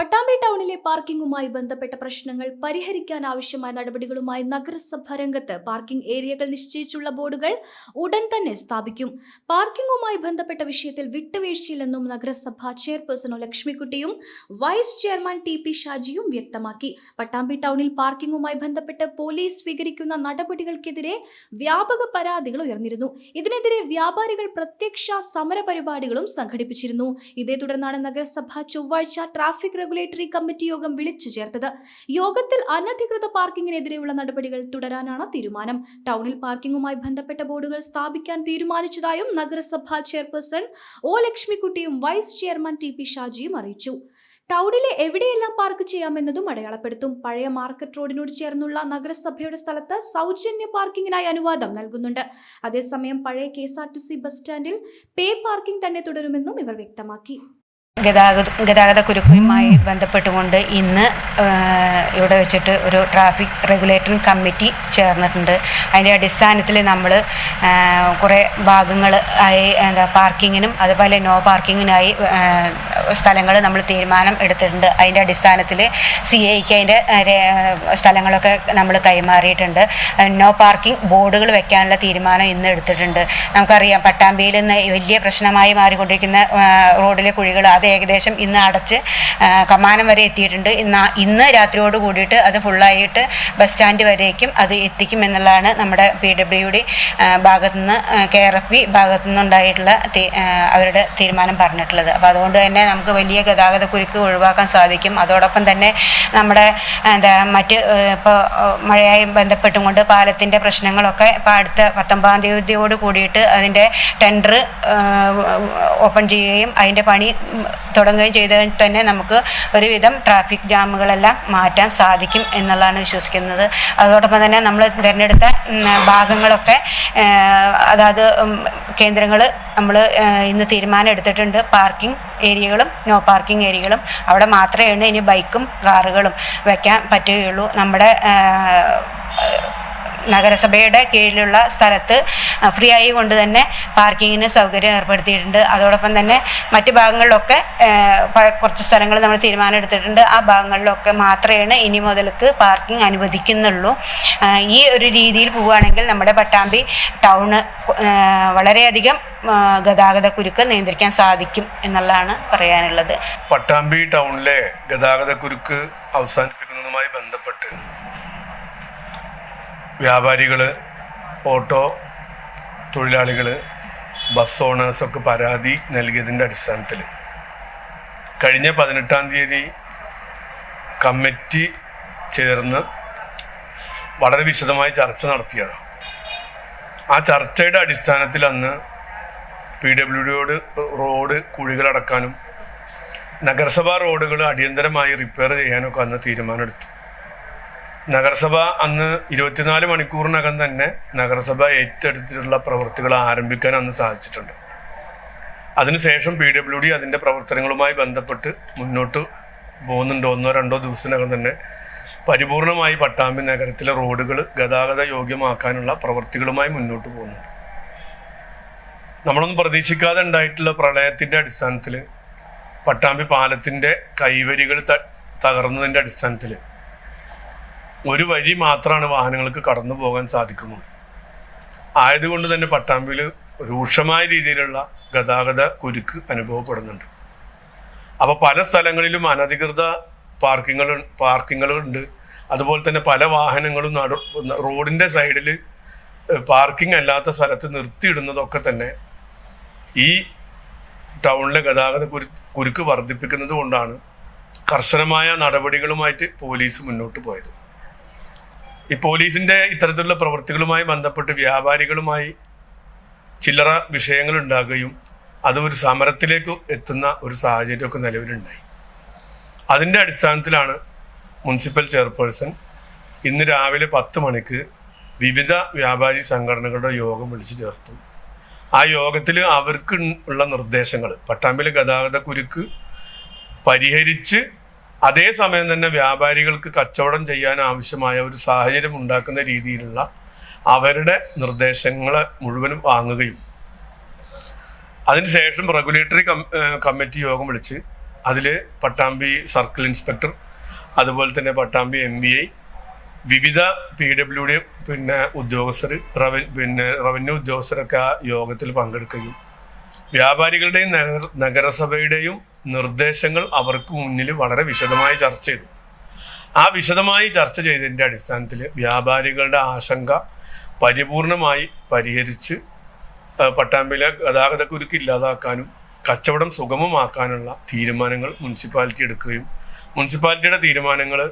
പട്ടാമ്പി ടൗണിലെ പാർക്കിംഗുമായി ബന്ധപ്പെട്ട പ്രശ്നങ്ങൾ പരിഹരിക്കാൻ ആവശ്യമായ നടപടികളുമായി നഗരസഭ രംഗത്ത് പാർക്കിംഗ് ഏരിയകൾ നിശ്ചയിച്ചുള്ള ബോർഡുകൾ ഉടൻ തന്നെ സ്ഥാപിക്കും. പാർക്കിംഗുമായി ബന്ധപ്പെട്ട വിഷയത്തിൽ വിട്ടുവീഴ്ചയില്ലെന്നും നഗരസഭ ചെയർപേഴ്സൺ. ലക്ഷ്മിക്കുട്ടിയും വൈസ് ചെയർമാൻ ടി പി ഷാജിയും വ്യക്തമാക്കി. പട്ടാമ്പി ടൗണിൽ പാർക്കിംഗുമായി ബന്ധപ്പെട്ട് പോലീസ് സ്വീകരിക്കുന്ന നടപടികൾക്കെതിരെ വ്യാപക പരാതികൾ ഉയർന്നിരുന്നു. ഇതിനെതിരെ വ്യാപാരികൾ പ്രത്യക്ഷ സമര പരിപാടികളും സംഘടിപ്പിച്ചിരുന്നു. ഇതേ തുടർന്നാണ് നഗരസഭ ചൊവ്വാഴ്ച ട്രാഫിക് റെഗുലേറ്ററി കമ്മിറ്റി യോഗം വിളിച്ചു ചേർത്തത്. യോഗത്തിൽ അനധികൃത പാർക്കിങ്ങിനെതിരെയുള്ള നടപടികൾ തുടരാനാണ് തീരുമാനം. ടൗണിൽ പാർക്കിംഗുമായി ബന്ധപ്പെട്ട ബോർഡുകൾ സ്ഥാപിക്കാൻ തീരുമാനിച്ചതായും നഗരസഭാ ചെയർപേഴ്സൺ ഒ ലക്ഷ്മിക്കുട്ടിയും വൈസ് ചെയർമാൻ ടി പി ഷാജിയും അറിയിച്ചു. ടൗണിലെ എവിടെയെല്ലാം പാർക്ക് ചെയ്യാമെന്നതും അടയാളപ്പെടുത്തും. പഴയ മാർക്കറ്റ് റോഡിനോട് ചേർന്നുള്ള നഗരസഭയുടെ സ്ഥലത്ത് സൗജന്യ പാർക്കിങ്ങിനായി അനുവാദം നൽകുന്നുണ്ട്. അതേസമയം പഴയ K S R T C bus സ്റ്റാൻഡിൽ പേ പാർക്കിംഗ് തന്നെ തുടരുമെന്നും ഇവർ വ്യക്തമാക്കി. ഗതാഗത ഗതാഗത കുരുക്കുമായി ബന്ധപ്പെട്ടുകൊണ്ട് ഇന്ന് ഇവിടെ വെച്ചിട്ട് ഒരു ട്രാഫിക് റെഗുലേറ്ററി കമ്മിറ്റി ചേർന്നിട്ടുണ്ട്. അതിന്റെ അടിസ്ഥാനത്തിൽ നമ്മൾ കുറേ ഭാഗങ്ങൾ ആയി എന്താ പാർക്കിങ്ങിനും അതുപോലെ നോ പാർക്കിങ്ങിനായി സ്ഥലങ്ങൾ നമ്മൾ തീരുമാനം എടുത്തിട്ടുണ്ട്. അതിന്റെ അടിസ്ഥാനത്തിൽ സി ഐക്ക് അതിന്റെ സ്ഥലങ്ങളൊക്കെ നമ്മൾ കൈമാറിയിട്ടുണ്ട്. നോ പാർക്കിംഗ് ബോർഡുകൾ വെക്കാനുള്ള തീരുമാനം ഇന്ന് എടുത്തിട്ടുണ്ട്. നമുക്കറിയാം പട്ടാമ്പിയിൽ നിന്ന് വലിയ പ്രശ്നമായി മാറിക്കൊണ്ടിരിക്കുന്ന റോഡിലെ കുഴികൾ അത് ഏകദേശം ഇന്ന് അടച്ച് കമാനം വരെ എത്തിയിട്ടുണ്ട്. ഇന്ന് ഇന്ന് രാത്രിയോട് കൂടിയിട്ട് അത് ഫുള്ളായിട്ട് ബസ് സ്റ്റാൻഡ് വരേക്കും അത് എത്തിക്കും എന്നുള്ളതാണ് നമ്മുടെ പി ഡബ്ല്യു ഡി ഭാഗത്തു നിന്ന് കെ ആർ എഫ് ബി ഭാഗത്തു നിന്നുണ്ടായിട്ടുള്ള തീ- അവരുടെ തീരുമാനം പറഞ്ഞിട്ടുള്ളത്. അപ്പോൾ അതുകൊണ്ട് തന്നെ നമുക്ക് വലിയ ഗതാഗത കുരുക്ക് ഒഴിവാക്കാൻ സാധിക്കും. അതോടൊപ്പം തന്നെ നമ്മുടെ എന്താ മറ്റ് ഇപ്പോൾ മഴയായി ബന്ധപ്പെട്ടും കൊണ്ട് പാലത്തിന്റെ പ്രശ്നങ്ങളൊക്കെ ഇപ്പോൾ അടുത്ത പത്തൊമ്പതാം തീയതിയോട് കൂടിയിട്ട് അതിന്റെ ടെൻഡർ ഓപ്പൺ ചെയ്യുകയും അതിന്റെ പണി തുടങ്ങുകയും ചെയ്തതിൽ തന്നെ നമുക്ക് ഒരുവിധം ട്രാഫിക് ജാമുകളെല്ലാം മാറ്റാൻ സാധിക്കും എന്നുള്ളതാണ് വിശ്വസിക്കുന്നത്. അതോടൊപ്പം തന്നെ നമ്മൾ തിരഞ്ഞെടുത്ത ഭാഗങ്ങളൊക്കെ അതായത് കേന്ദ്രങ്ങൾ നമ്മൾ ഇന്ന് തീരുമാനം എടുത്തിട്ടുണ്ട്. പാർക്കിംഗ് ഏരിയകളും നോ പാർക്കിംഗ് ഏരിയകളും. അവിടെ മാത്രമേ ഇനി ബൈക്കും കാറുകളും വയ്ക്കാൻ പറ്റുകയുള്ളൂ. നമ്മുടെ നഗരസഭയുടെ കീഴിലുള്ള സ്ഥലത്ത് ഫ്രീ ആയി കൊണ്ട് തന്നെ പാർക്കിങ്ങിന് സൗകര്യം ഏർപ്പെടുത്തിയിട്ടുണ്ട്. അതോടൊപ്പം തന്നെ മറ്റ് ഭാഗങ്ങളിലൊക്കെ കുറച്ച് സ്ഥലങ്ങൾ നമ്മൾ തീരുമാനം എടുത്തിട്ടുണ്ട് ആ ഭാഗങ്ങളിലൊക്കെ മാത്രമാണ് ഇനി മുതൽക്ക് പാർക്കിംഗ് അനുവദിക്കുന്നുള്ളൂ. ഈ ഒരു രീതിയിൽ പോവുകയാണെങ്കിൽ നമ്മുടെ പട്ടാമ്പി ടൗണ് വളരെയധികം ഗതാഗത കുരുക്ക് നിയന്ത്രിക്കാൻ സാധിക്കും എന്നുള്ളതാണ് പറയാനുള്ളത്. പട്ടാമ്പി ടൗണിലെ ഗതാഗത കുരുക്ക് അവസാനിപ്പിക്കുന്നതുമായി ബന്ധപ്പെട്ട് വ്യാപാരികൾ ഓട്ടോ തൊഴിലാളികൾ ബസ് ഓണേഴ്സൊക്കെ പരാതി നൽകിയതിന്റെ അടിസ്ഥാനത്തിൽ കഴിഞ്ഞ പതിനെട്ടാം തീയതി കമ്മിറ്റി ചേർന്ന് വളരെ വിശദമായി ചർച്ച നടത്തിയാണ് ആ ചർച്ചയുടെ അടിസ്ഥാനത്തിൽ അന്ന് പി ഡബ്ല്യു ഡിയോട് റോഡ് കുഴികളടക്കാനും നഗരസഭാ റോഡുകൾ അടിയന്തരമായി റിപ്പയർ ചെയ്യാനൊക്കെ അന്ന് തീരുമാനമെടുത്തു. നഗരസഭ അന്ന് ഇരുപത്തിനാല് മണിക്കൂറിനകം തന്നെ നഗരസഭ ഏറ്റെടുത്തിട്ടുള്ള പ്രവൃത്തികൾ ആരംഭിക്കാൻ അന്ന് സാധിച്ചിട്ടുണ്ട്. അതിനുശേഷം പി ഡബ്ല്യു ഡി അതിന്റെ പ്രവർത്തനങ്ങളുമായി ബന്ധപ്പെട്ട് മുന്നോട്ട് പോകുന്നുണ്ട്. ഒന്നോ രണ്ടോ ദിവസത്തിനകം തന്നെ പരിപൂർണമായി പട്ടാമ്പി നഗരത്തിലെ റോഡുകൾ ഗതാഗത യോഗ്യമാക്കാനുള്ള പ്രവൃത്തികളുമായി മുന്നോട്ട് പോകുന്നുണ്ട്. നമ്മളൊന്നും പ്രതീക്ഷിക്കാതെ ഉണ്ടായിട്ടുള്ള പ്രളയത്തിന്റെ അടിസ്ഥാനത്തിൽ പട്ടാമ്പി പാലത്തിന്റെ കൈവരികൾ തകർന്നതിന്റെ അടിസ്ഥാനത്തിൽ ഒരു വഴി മാത്രമാണ് വാഹനങ്ങൾക്ക് കടന്നു പോകാൻ സാധിക്കുന്നത് ആയതുകൊണ്ട് തന്നെ പട്ടാമ്പിയിൽ രൂക്ഷമായ രീതിയിലുള്ള ഗതാഗത കുരുക്ക് അനുഭവപ്പെടുന്നുണ്ട്. അപ്പോൾ പല സ്ഥലങ്ങളിലും അനധികൃത പാർക്കിങ്ങൾ പാർക്കിങ്ങുകളുണ്ട്. അതുപോലെ തന്നെ പല വാഹനങ്ങളും നടു റോഡിന്റെ സൈഡിൽ പാർക്കിംഗ് അല്ലാത്ത സ്ഥലത്ത് നിർത്തിയിടുന്നതൊക്കെ തന്നെ ഈ ടൗണിലെ ഗതാഗത കുരു കുരുക്ക് വർദ്ധിപ്പിക്കുന്നത് കൊണ്ടാണ് കർശനമായ നടപടികളുമായിട്ട് പോലീസ് മുന്നോട്ട് പോയത്. ഈ പോലീസിന്റെ ഇത്തരത്തിലുള്ള പ്രവൃത്തികളുമായി ബന്ധപ്പെട്ട് വ്യാപാരികളുമായി ചില്ലറ വിഷയങ്ങൾ ഉണ്ടാകുകയും അത് ഒരു സമരത്തിലേക്ക് എത്തുന്ന ഒരു സാഹചര്യമൊക്കെ നിലവിലുണ്ടായി. അതിന്റെ അടിസ്ഥാനത്തിലാണ് മുനിസിപ്പൽ ചെയർപേഴ്സൺ ഇന്ന് രാവിലെ പത്ത് മണിക്ക് വിവിധ വ്യാപാരി സംഘടനകളുടെ യോഗം വിളിച്ചു ചേർത്തു. ആ യോഗത്തിൽ അവർക്ക് ഉള്ള നിർദ്ദേശങ്ങൾ പട്ടാമ്പിലെ ഗതാഗത കുരുക്ക് പരിഹരിച്ച് അതേസമയം തന്നെ വ്യാപാരികൾക്ക് കച്ചവടം ചെയ്യാൻ ആവശ്യമായ ഒരു സാഹചര്യം ഉണ്ടാക്കുന്ന രീതിയിലുള്ള അവരുടെ നിർദ്ദേശങ്ങൾ മുഴുവനും വാങ്ങുകയും അതിനുശേഷം റെഗുലേറ്ററി കമ്മിറ്റി യോഗം വിളിച്ച് അതിൽ പട്ടാമ്പി സർക്കിൾ ഇൻസ്പെക്ടർ അതുപോലെ തന്നെ പട്ടാമ്പി എം വി ഐ വിവിധ പി ഡബ്ല്യു ഡി പിന്നെ ഉദ്യോഗസ്ഥർ റവ പിന്നെ റവന്യൂ ഉദ്യോഗസ്ഥരൊക്കെ ആ യോഗത്തിൽ പങ്കെടുക്കുകയും വ്യാപാരികളുടെയും നഗര നഗരസഭയുടെയും നിർദ്ദേശങ്ങൾ അവർക്ക് മുന്നിൽ വളരെ വിശദമായി ചർച്ച ചെയ്തു. ആ വിശദമായി ചർച്ച ചെയ്തതിന്റെ അടിസ്ഥാനത്തിൽ വ്യാപാരികളുടെ ആശങ്ക പരിപൂർണമായി പരിഹരിച്ച് പട്ടാമ്പിയിലെ ഗതാഗതക്കുരുക്ക് ഇല്ലാതാക്കാനും കച്ചവടം സുഗമമാക്കാനുള്ള തീരുമാനങ്ങൾ മുനിസിപ്പാലിറ്റി എടുക്കുകയും മുനിസിപ്പാലിറ്റിയുടെ തീരുമാനങ്ങൾ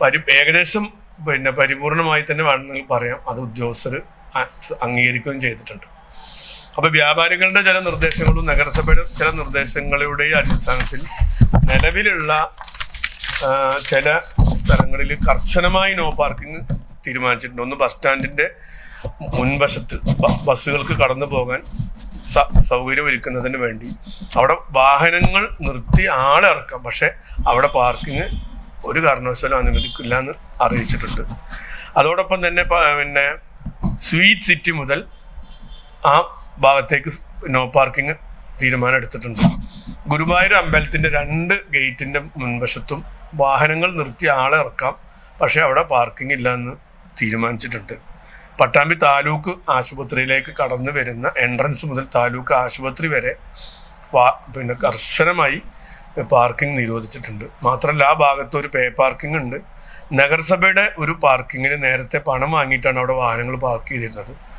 പരി ഏകദേശം പിന്നെ പരിപൂർണമായി തന്നെ വേണമെന്ന് പറയാം. അത് ഉദ്യോഗസ്ഥർ അംഗീകരിക്കുകയും ചെയ്തിട്ടുണ്ട്. അപ്പൊ വ്യാപാരികളുടെ ചില നിർദ്ദേശങ്ങളും നഗരസഭയുടെ ചില നിർദ്ദേശങ്ങളുടെ അടിസ്ഥാനത്തിൽ നിലവിലുള്ള ചില സ്ഥലങ്ങളിൽ കർശനമായി നോ പാർക്കിംഗ് തീരുമാനിച്ചിട്ടുണ്ട്. ഒന്ന് ബസ് സ്റ്റാൻഡിന്റെ മുൻവശത്ത് ബസ്സുകൾക്ക് കടന്നു പോകാൻ സൗകര്യം ഒരുക്കുന്നതിന് വേണ്ടി. അവിടെ വാഹനങ്ങൾ നിർത്തി ആളെ ഇറക്കാം. പക്ഷെ അവിടെ പാർക്കിംഗ് ഒരു കാരണവശാലും അനുവദിക്കില്ല എന്ന് അറിയിച്ചിട്ടുണ്ട്. അതോടൊപ്പം തന്നെ പിന്നെ സ്വീറ്റ് സിറ്റി മുതൽ ആ ഭാഗത്തേക്ക് നോ പാർക്കിംഗ് തീരുമാനം എടുത്തിട്ടുണ്ട്. ഗുരുവായൂർ അമ്പലത്തിന്റെ രണ്ട് ഗേറ്റിന്റെ മുൻവശത്തും വാഹനങ്ങൾ നിർത്തി ആളെ ഇറക്കാം. പക്ഷെ അവിടെ പാർക്കിംഗ് ഇല്ല എന്ന് തീരുമാനിച്ചിട്ടുണ്ട്. പട്ടാമ്പി താലൂക്ക് ആശുപത്രിയിലേക്ക് കടന്നു വരുന്ന എൻട്രൻസ് മുതൽ താലൂക്ക് ആശുപത്രി വരെ വാ പിന്നെ കർശനമായി പാർക്കിംഗ് നിരോധിച്ചിട്ടുണ്ട്. മാത്രമല്ല ആ ഭാഗത്ത് ഒരു പേ പാർക്കിംഗ് ഉണ്ട്. നഗരസഭയുടെ ഒരു പാർക്കിങ്ങിന് നേരത്തെ പണം വാങ്ങിയിട്ടാണ് അവിടെ വാഹനങ്ങൾ പാർക്ക് ചെയ്തിരുന്നത്.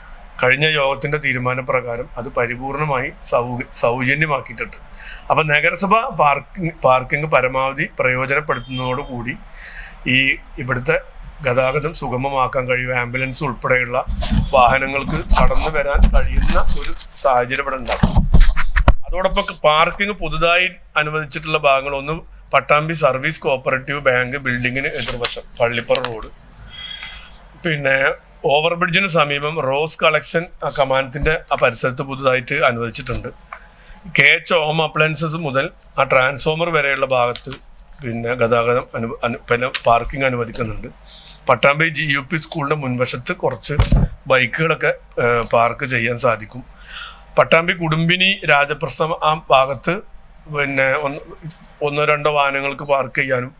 കഴിഞ്ഞ യോഗത്തിന്റെ തീരുമാനപ്രകാരം അത് പരിപൂർണമായി സൗ സൗജന്യമാക്കിയിട്ടുണ്ട്. അപ്പൊ നഗരസഭ പാർക്കിംഗ് പാർക്കിംഗ് പരമാവധി പ്രയോജനപ്പെടുത്തുന്നതോടുകൂടി ഈ ഇവിടുത്തെ ഗതാഗതം സുഗമമാക്കാൻ കഴിയും ആംബുലൻസ് ഉൾപ്പെടെയുള്ള വാഹനങ്ങൾക്ക് കടന്നു വരാൻ കഴിയുന്ന ഒരു സാഹചര്യം ഇവിടെ ഉണ്ടാകും. അതോടൊപ്പം പാർക്കിംഗ് പുതുതായി അനുവദിച്ചിട്ടുള്ള ഭാഗങ്ങൾ ഒന്ന് പട്ടാമ്പി സർവീസ് കോപ്പറേറ്റീവ് ബാങ്ക് ബിൽഡിങ്ങിന് എതിർവശം പള്ളിപ്പുറ റോഡ്. പിന്നെ ഓവർബ്രിഡ്ജിന് സമീപം റോസ് കളക്ഷൻ ആ കമാനത്തിന്റെ ആ പരിസരത്ത് പുതുതായിട്ട് അനുവദിച്ചിട്ടുണ്ട്. കെ എച്ച് ഹോം അപ്ലയൻസസ് മുതൽ ആ ട്രാൻസ്ഫോമർ വരെയുള്ള ഭാഗത്ത് പിന്നെ ഗതാഗതം അനു പിന്നെ പാർക്കിംഗ് അനുവദിക്കുന്നുണ്ട്. പട്ടാമ്പി ജി യു പി സ്കൂളിന്റെ മുൻവശത്ത് കുറച്ച് ബൈക്കുകളൊക്കെ പാർക്ക് ചെയ്യാൻ സാധിക്കും. പട്ടാമ്പി കുടുംബിനി രാജപ്രസ്ഥം ആ ഭാഗത്ത് പിന്നെ ഒന്ന് ഒന്നോ രണ്ടോ വാഹനങ്ങൾക്ക് പാർക്ക് ചെയ്യാനും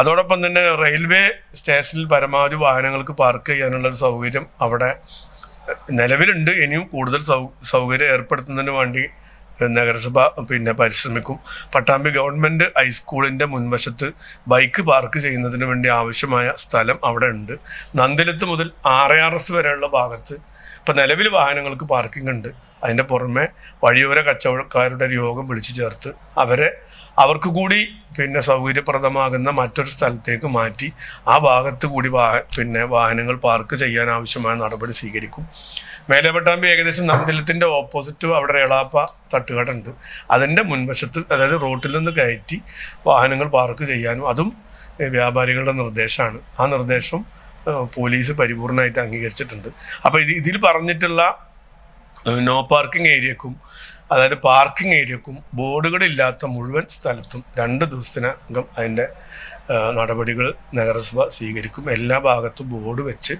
അതോടൊപ്പം തന്നെ റെയിൽവേ സ്റ്റേഷനിൽ പരമാവധി വാഹനങ്ങൾക്ക് പാർക്ക് ചെയ്യാനുള്ള ഒരു സൗകര്യം അവിടെ നിലവിലുണ്ട്. ഇനിയും കൂടുതൽ സൗ സൗകര്യം ഏർപ്പെടുത്തുന്നതിന് വേണ്ടി നഗരസഭ പിന്നെ പരിശ്രമിക്കും. പട്ടാമ്പി ഗവൺമെന്റ് ഹൈസ്കൂളിന്റെ മുൻവശത്ത് ബൈക്ക് പാർക്ക് ചെയ്യുന്നതിന് വേണ്ടി ആവശ്യമായ സ്ഥലം അവിടെ ഉണ്ട് നന്ദിലത്ത് മുതൽ ആർ ആർ എസ് വരെയുള്ള ഭാഗത്ത് ഇപ്പൊ നിലവിൽ വാഹനങ്ങൾക്ക് പാർക്കിംഗ് ഉണ്ട്. അതിന്റെ പുറമെ വഴിയോര കച്ചവടക്കാരുടെ ഒരു യോഗം വിളിച്ചു ചേർത്ത് അവരെ അവർക്ക് കൂടി പിന്നെ സൗകര്യപ്രദമാകുന്ന മറ്റൊരു സ്ഥലത്തേക്ക് മാറ്റി ആ ഭാഗത്ത് കൂടി വാഹ പിന്നെ വാഹനങ്ങൾ പാർക്ക് ചെയ്യാൻ ആവശ്യമായ നടപടി സ്വീകരിക്കും. മേലെപ്പട്ടാമ്പി ഏകദേശം നന്ദിലത്തിന്റെ ഓപ്പോസിറ്റ് അവിടെ എളാപ്പ തട്ടുകടുണ്ട്. അതിന്റെ മുൻവശത്ത് അതായത് റോട്ടിൽ നിന്ന് കയറ്റി വാഹനങ്ങൾ പാർക്ക് ചെയ്യാനും അതും വ്യാപാരികളുടെ നിർദ്ദേശമാണ്. ആ നിർദ്ദേശം പോലീസ് പരിപൂർണമായിട്ട് അംഗീകരിച്ചിട്ടുണ്ട്. അപ്പോൾ ഇത് ഇതിൽ പറഞ്ഞിട്ടുള്ള നോ പാർക്കിംഗ് ഏരിയക്കും അതായത് പാർക്കിംഗ് ഏരിയക്കും ബോർഡുകളില്ലാത്ത മുഴുവൻ സ്ഥലത്തും രണ്ട് ദിവസത്തിനകം അതിന്റെ നടപടികൾ നഗരസഭ സ്വീകരിക്കും. എല്ലാ ഭാഗത്തും ബോർഡ് വെച്ച്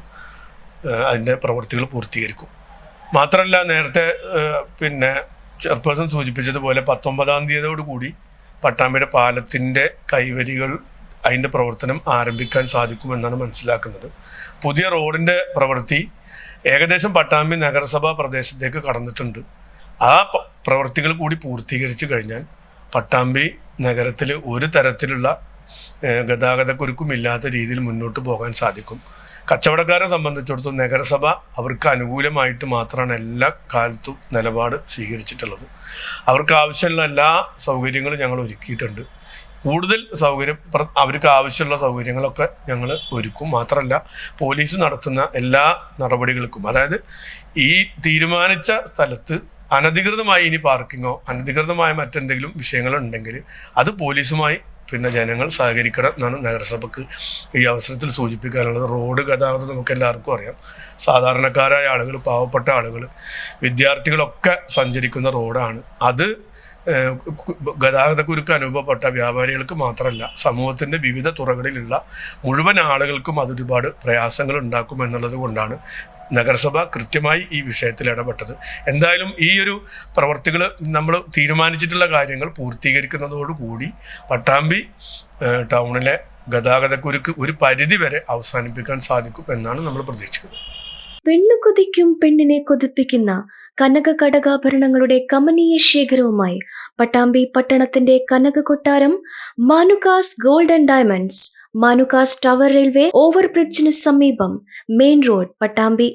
അതിന്റെ പ്രവൃത്തികൾ പൂർത്തീകരിക്കും. മാത്രമല്ല നേരത്തെ പിന്നെ ചെയർപേഴ്സൺ സൂചിപ്പിച്ചതുപോലെ പത്തൊമ്പതാം തീയതിയോടുകൂടി പട്ടാമ്പിയുടെ പാലത്തിന്റെ കൈവരികൾ അതിന്റെ പ്രവർത്തനം ആരംഭിക്കാൻ സാധിക്കുമെന്നാണ് മനസ്സിലാക്കുന്നത്. പുതിയ റോഡിന്റെ പ്രവൃത്തി ഏകദേശം പട്ടാമ്പി നഗരസഭാ പ്രദേശത്തേക്ക് കടന്നിട്ടുണ്ട്. ആ പ്രവൃത്തികൾ കൂടി പൂർത്തീകരിച്ചു കഴിഞ്ഞാൽ പട്ടാമ്പി നഗരത്തിൽ ഒരു തരത്തിലുള്ള ഏഹ്, ഗതാഗതക്കുരുക്കും ഇല്ലാത്ത രീതിയിൽ മുന്നോട്ട് പോകാൻ സാധിക്കും. കച്ചവടക്കാരെ സംബന്ധിച്ചിടത്തോളം നഗരസഭ അവർക്ക് അനുകൂലമായിട്ട് മാത്രമാണ് എല്ലാ കാലത്തും നിലപാട് സ്വീകരിച്ചിട്ടുള്ളത്. അവർക്ക് ആവശ്യമുള്ള എല്ലാ സൗകര്യങ്ങളും ഞങ്ങൾ ഒരുക്കിയിട്ടുണ്ട്. കൂടുതൽ സൗകര്യം അവർക്ക് ആവശ്യമുള്ള സൗകര്യങ്ങളൊക്കെ ഞങ്ങൾ ഒരുക്കും. മാത്രമല്ല പോലീസ് നടത്തുന്ന എല്ലാ നടപടികൾക്കും അതായത് ഈ തീരുമാനിച്ച സ്ഥലത്ത് അനധികൃതമായി ഇനി പാർക്കിങ്ങോ അനധികൃതമായ മറ്റെന്തെങ്കിലും വിഷയങ്ങളുണ്ടെങ്കിൽ അത് പോലീസുമായി പിന്നെ ജനങ്ങൾ സഹകരിക്കണം എന്നാണ് നഗരസഭക്ക് ഈ അവസരത്തിൽ സൂചിപ്പിക്കാനുള്ളത്. റോഡ് ഗതാഗതം നമുക്ക് എല്ലാവർക്കും അറിയാം. സാധാരണക്കാരായ ആളുകൾ പാവപ്പെട്ട ആളുകൾ വിദ്യാർത്ഥികളൊക്കെ സഞ്ചരിക്കുന്ന റോഡാണ്. അത് ഗതാഗതക്കുരുക്ക് അനുഭവപ്പെട്ട വ്യാപാരികൾക്ക് മാത്രമല്ല സമൂഹത്തിന്റെ വിവിധ തുറകളിലുള്ള മുഴുവൻ ആളുകൾക്കും അതൊരുപാട് പ്രയാസങ്ങൾ ഉണ്ടാക്കും എന്നുള്ളത് കൊണ്ടാണ് നഗരസഭ കൃത്യമായി ഈ വിഷയത്തിൽ ഇടപെട്ടത്. എന്തായാലും ഈ ഒരു പ്രവർത്തികൾ നമ്മൾ തീരുമാനിച്ചിട്ടുള്ള കാര്യങ്ങൾ പൂർത്തീകരിക്കുന്നതോടുകൂടി പട്ടാമ്പി ടൗണിലെ ഗതാഗതക്കുരുക്ക് ഒരു പരിധി വരെ അവസാനിപ്പിക്കാൻ സാധിക്കും എന്നാണ് നമ്മൾ പ്രതീക്ഷിക്കുന്നത്. പെണ്ണു കൊതിക്കും പെണ്ണിനെ കൊതിപ്പിക്കുന്ന കനക കടകാഭരണങ്ങളുടെ കമനീയ ശേഖരവുമായി പട്ടാമ്പി പട്ടണത്തിന്റെ കനക കൊട്ടാരം Manukas gold and diamonds Manukas tower railway ഓവർബ്രിഡ്ജിന് സമീപം മെയിൻ റോഡ് പട്ടാമ്പി